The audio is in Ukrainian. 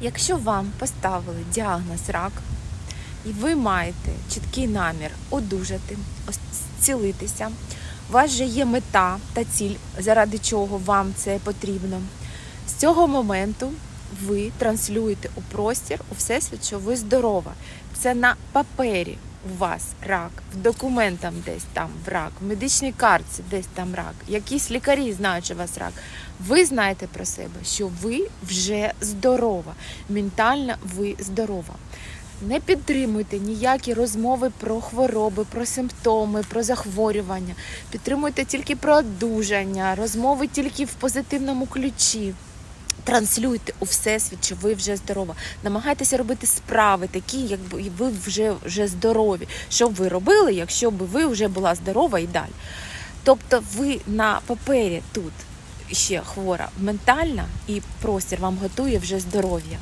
Якщо вам поставили діагноз рак, і ви маєте чіткий намір одужати, зцілитися, у вас вже є мета та ціль, заради чого вам це потрібно. З цього моменту ви транслюєте у простір, у всесвіт, що ви здорова. Це на папері у вас рак, в документах десь там рак, в медичній картці десь там рак. Якісь лікарі знають, що у вас рак. Ви знаєте про себе, що ви вже здорова, ментально ви здорова. Не підтримуйте ніякі розмови про хвороби, про симптоми, про захворювання. Підтримуйте тільки про одужання, розмови тільки в позитивному ключі. Транслюйте у всесвіт, що ви вже здорова. Намагайтеся робити справи такі, якби ви вже, вже здорові. Що б ви робили, якщо б ви вже була здорова і далі. Тобто ви на папері тут ще хвора ментальна, і простір вам готує вже здоров'я.